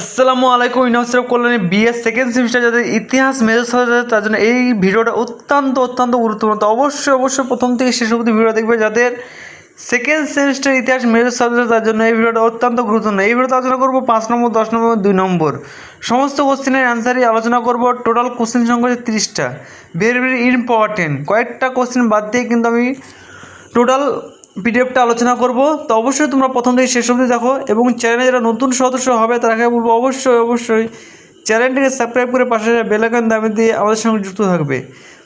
আসসালামু আলাইকুম of Kalyani BS second semester যাদের ইতিহাস মেজর সাবজেক্ট তার জন্য এই ভিডিওটা অত্যন্ত অত্যন্ত গুরুত্বপূর্ণ। অবশ্যই অবশ্যই প্রথম থেকে শেষ অবধি ভিডিও দেখবে। যাদের সেকেন্ড সেমিস্টার ইতিহাস মেজর সাবজেক্ট তার জন্য এই ভিডিওটা অত্যন্ত গুরুত্বপূর্ণ। এই ভিডিওতে আলোচনা করব পাঁচ নম্বর, দশ নম্বর, দুই নম্বর। সমস্ত কোশ্চেনের অ্যান্সারই আলোচনা করব। টোটাল কোশ্চেন সংখ্যা হচ্ছে তিরিশটা। ভেরি ভেরি ইম্পর্টেন্ট কয়েকটা কোশ্চেন বাদ দিয়ে কিন্তু আমি টোটাল পিডিএফটা আলোচনা করব। তো অবশ্যই তোমরা প্রথম থেকে শেষ অবধি দেখো এবং চ্যানেলে যারা নতুন সদস্য হবে তারাকে বলব অবশ্যই অবশ্যই চ্যানেলটিকে সাবস্ক্রাইব করে পাশে বেলাকান দামে দিয়ে আমাদের সঙ্গে যুক্ত থাকবে।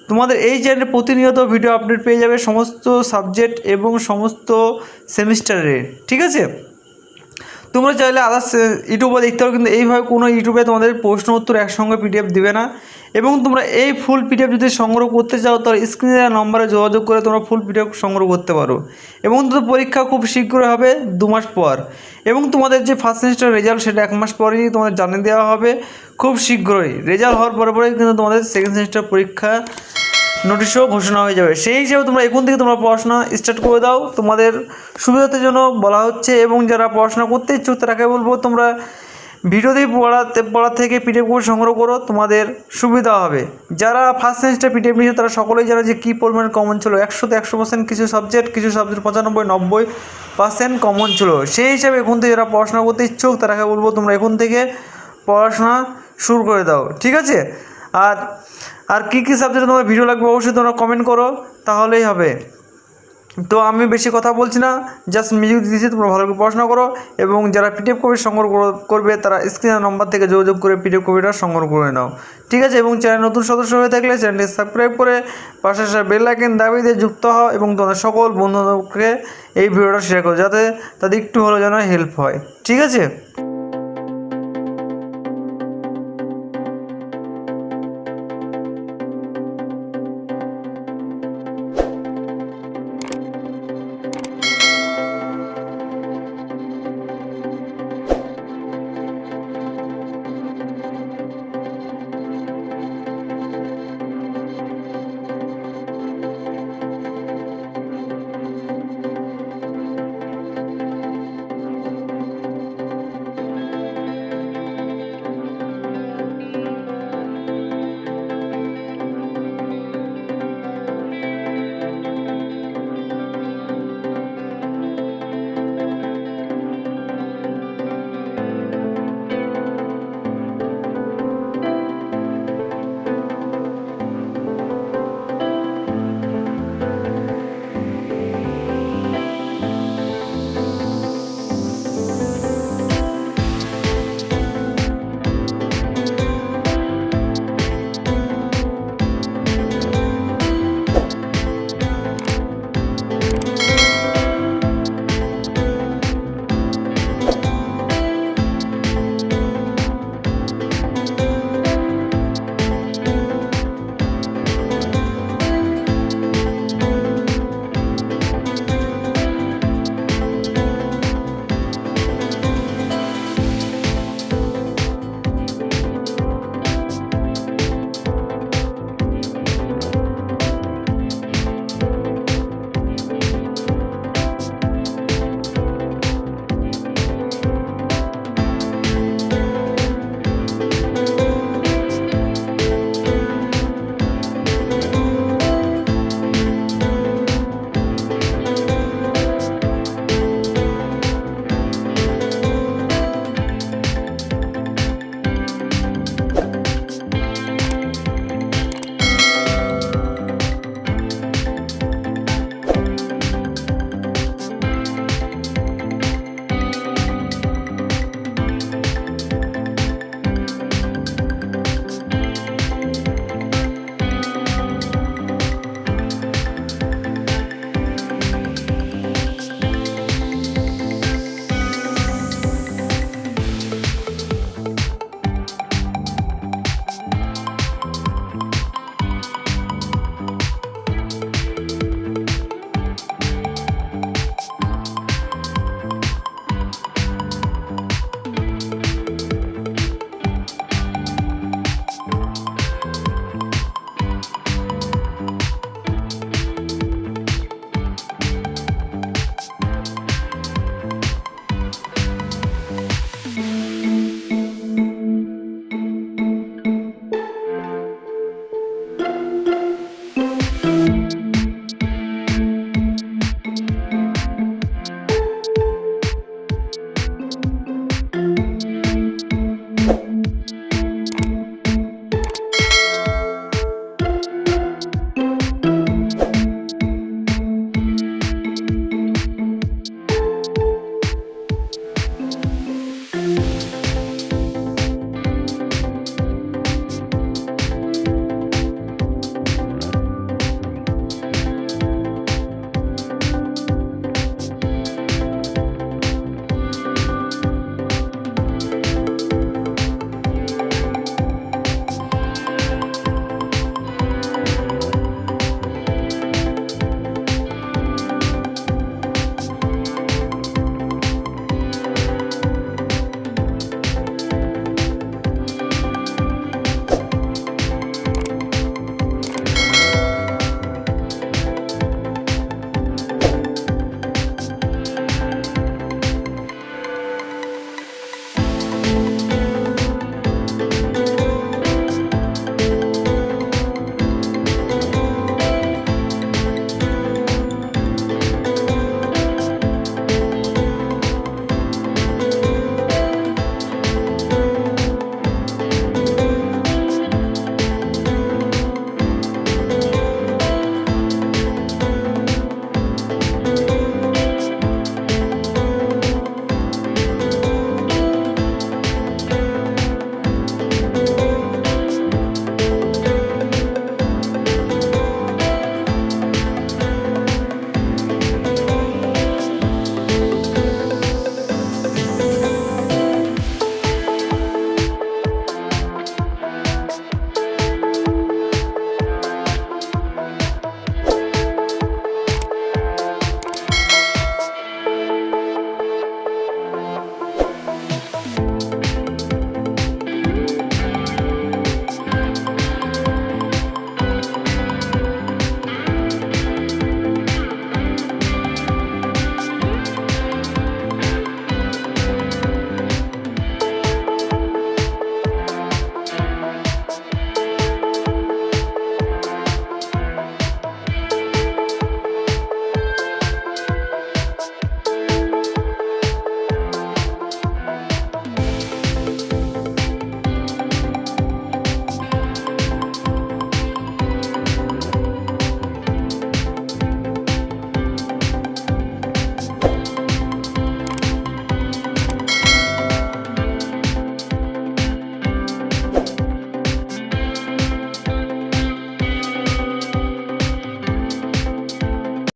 তোমাদের এই চ্যানেলে প্রতিনিয়ত ভিডিও আপডেট পেয়ে যাবে সমস্ত সাবজেক্ট এবং সমস্ত সেমিস্টারের ঠিক আছে? তোমরা চাইলে আদার্স ইউটিউবে দেখতে পারো, কিন্তু এইভাবে কোনো ইউটিউবে তোমাদের প্রশ্ন উত্তর একসঙ্গে পিডিএফ দিবে না। এবং তোমরা এই ফুল পিডিএফ যদি সংগ্রহ করতে চাও, তাহলে স্ক্রিনে দেওয়া নম্বরে যোগাযোগ করে তোমরা ফুল পিডিএফ সংগ্রহ করতে পারো। এবং তোমাদের পরীক্ষা খুব শীঘ্রই হবে দু মাস পর। এবং তোমাদের যে ফার্স্ট সেমিস্টার রেজাল্ট সেটা এক মাস পরেই তোমাদের জানিয়ে দেওয়া হবে। খুব শীঘ্রই। রেজাল্ট হওয়ার পরে পরে কিন্তু তোমাদের সেকেন্ড সেমিস্টার পরীক্ষা নোটিশও ঘোষণা হয়ে যাবে। সেই হিসাবে তোমরা এখন থেকে তোমরা পড়াশোনা স্টার্ট করে দাও। তোমাদের সুবিধার জন্য বলা হচ্ছে এবং যারা পড়াশোনা করতে ইচ্ছুক তারাকে বলব, তোমরা ভিডিও দিয়ে পড়াতে, পড়া থেকে পিডিএফ করে সংগ্রহ করো, তোমাদের সুবিধা হবে। যারা ফার্স্ট সেমিস্টার পিডিএফ নিয়েছে, তারা সকলেই জানে যে কী পরিমাণ কমন ছিল। একশোতে একশো পার্সেন্ট কিছু সাবজেক্ট কিছু সাবজেক্ট পঁচানব্বই, নব্বই পার্সেন্ট কমন ছিল। সেই হিসাবে এখন থেকে যারা পড়াশোনা করতে ইচ্ছুক তারাকে বলব, তোমরা এখন থেকে পড়াশোনা শুরু করে দাও। ঠিক আছে? আর আর কী কী সাবজেক্টে তোমার ভিডিও লাগবে অবশ্যই তোমরা কমেন্ট করো, তাহলেই হবে। তো আমি বেশি কথা বলছি না জাস্ট মিউজিক দিয়েছি তোমরা ভালো করে পড়াশোনা করো এবং যারা পিডিএফ কপি সংগ্রহ করো- করবে, তারা স্ক্রিনের নম্বর থেকে যোগাযোগ করে পিডিএফ কপিটা সংগ্রহ করে নাও। ঠিক আছে? এবং চ্যানেল নতুন সদস্য হয়ে থাকলে চ্যানেলটি সাবস্ক্রাইব করে পাশে বেল আইকন দাবি দিয়ে যুক্ত হও এবং তোমাদের সকল বন্ধুবান্ধবকে এই ভিডিওটা শেয়ার করো, যাতে তাদের একটু হলেও যেন হেল্প হয়। ঠিক আছে?